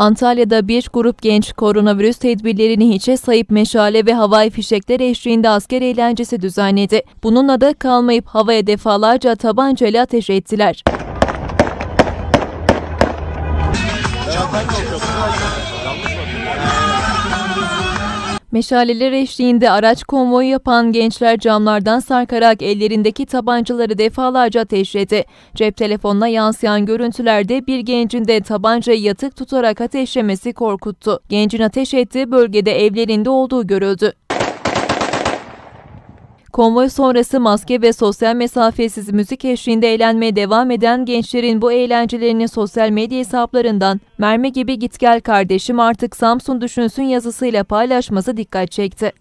Antalya'da bir grup genç koronavirüs tedbirlerini hiçe sayıp meşale ve havai fişekler eşliğinde asker eğlencesi düzenledi. Bununla da kalmayıp havaya defalarca tabancayla ateş ettiler. Meşaleler eşliğinde araç konvoyu yapan gençler camlardan sarkarak ellerindeki tabancaları defalarca ateşledi. Cep telefonuna yansıyan görüntülerde bir gencin de tabancayı yatık tutarak ateşlemesi korkuttu. Gencin ateş ettiği bölgede evlerinde olduğu görüldü. Konvoy sonrası maske ve sosyal mesafesiz müzik eşliğinde eğlenmeye devam eden gençlerin bu eğlencelerini sosyal medya hesaplarından mermi gibi git gel kardeşim artık Samsun düşünsün yazısıyla paylaşması dikkat çekti.